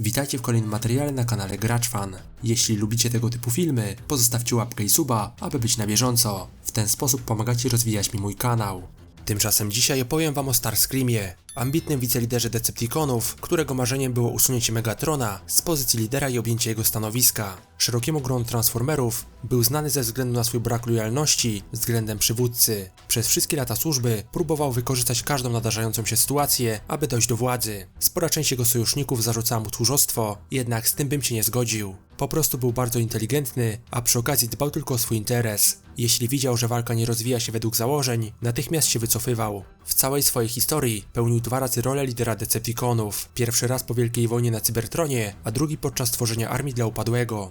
Witajcie w kolejnym materiale na kanale Gracz Fan. Jeśli lubicie tego typu filmy, pozostawcie łapkę i suba, aby być na bieżąco. W ten sposób pomagacie rozwijać mi mój kanał. Tymczasem dzisiaj opowiem wam o Starscreamie, ambitnym wiceliderze Decepticonów, którego marzeniem było usunięcie Megatrona z pozycji lidera i objęcie jego stanowiska. Szerokiemu gronu Transformerów był znany ze względu na swój brak lojalności względem przywódcy. Przez wszystkie lata służby próbował wykorzystać każdą nadarzającą się sytuację, aby dojść do władzy. Spora część jego sojuszników zarzucała mu tchórzostwo, jednak z tym bym się nie zgodził. Po prostu był bardzo inteligentny, a przy okazji dbał tylko o swój interes. Jeśli widział, że walka nie rozwija się według założeń, natychmiast się wycofywał. W całej swojej historii pełnił dwa razy rolę lidera Decepticonów. Pierwszy raz po Wielkiej Wojnie na Cybertronie, a drugi podczas tworzenia armii dla upadłego.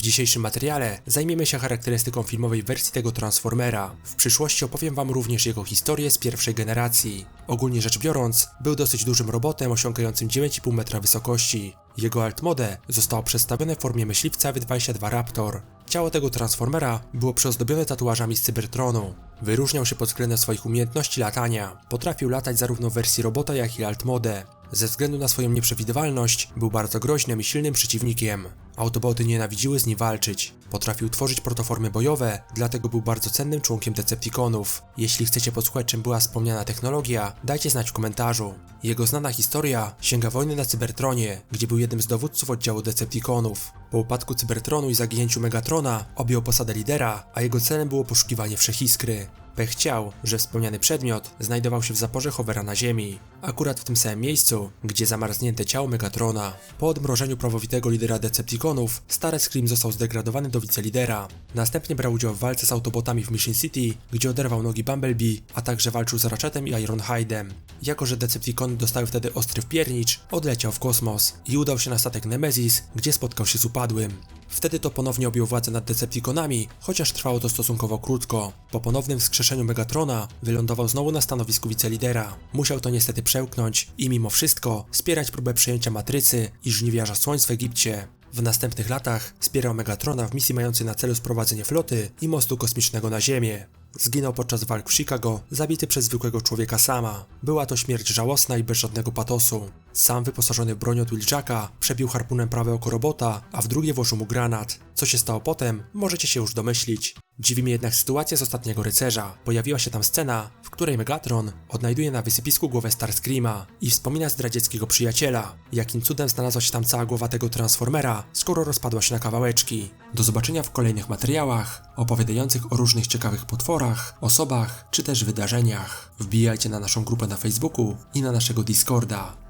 W dzisiejszym materiale zajmiemy się charakterystyką filmowej wersji tego Transformera. W przyszłości opowiem wam również jego historię z pierwszej generacji. Ogólnie rzecz biorąc, był dosyć dużym robotem osiągającym 9,5 metra wysokości. Jego altmode zostało przedstawione w formie myśliwca W-22 Raptor. Ciało tego Transformera było przyozdobione tatuażami z Cybertronu. Wyróżniał się pod względem swoich umiejętności latania. Potrafił latać zarówno w wersji robota, jak i altmode. Ze względu na swoją nieprzewidywalność, był bardzo groźnym i silnym przeciwnikiem. Autoboty nienawidziły z nim walczyć. Potrafił tworzyć protoformy bojowe, dlatego był bardzo cennym członkiem Decepticonów. Jeśli chcecie posłuchać czym była wspomniana technologia, dajcie znać w komentarzu. Jego znana historia sięga wojny na Cybertronie, gdzie był jednym z dowódców oddziału Decepticonów. Po upadku Cybertronu i zaginięciu Megatrona objął posadę lidera, a jego celem było poszukiwanie Wszechiskry. Pech chciał, że wspomniany przedmiot znajdował się w zaporze Hovera na Ziemi, akurat w tym samym miejscu, gdzie zamarznięte ciało Megatrona. Po odmrożeniu prawowitego lidera Decepticonów, stary Scream został zdegradowany do wicelidera. Następnie brał udział w walce z Autobotami w Mission City, gdzie oderwał nogi Bumblebee, a także walczył z Ratchetem i Ironhide'em. Jako, że Decepticony dostały wtedy ostry wpiernicz, odleciał w kosmos i udał się na statek Nemesis, gdzie spotkał się z upadłym. Wtedy to ponownie objął władzę nad Decepticonami, chociaż trwało to stosunkowo krótko. Po ponownym wskrzeszeniu Megatrona wylądował znowu na stanowisku wicelidera. Musiał to niestety przełknąć i mimo wszystko wspierać próbę przejęcia matrycy i żniwiarza słońc w Egipcie. W następnych latach wspierał Megatrona w misji mającej na celu sprowadzenie floty i mostu kosmicznego na Ziemię. Zginął podczas walk w Chicago, zabity przez zwykłego człowieka sama. Była to śmierć żałosna i bez żadnego patosu. Sam wyposażony w broń od Wilczaka przebił harpunem prawe oko robota, a w drugie włożył mu granat. Co się stało potem, możecie się już domyślić. Dziwi mnie jednak sytuacja z ostatniego rycerza. Pojawiła się tam scena, w której Megatron odnajduje na wysypisku głowę Starscreama i wspomina zdradzieckiego przyjaciela. Jakim cudem znalazła się tam cała głowa tego Transformera, skoro rozpadła się na kawałeczki. Do zobaczenia w kolejnych materiałach opowiadających o różnych ciekawych potworach, osobach czy też wydarzeniach. Wbijajcie na naszą grupę na Facebooku i na naszego Discorda.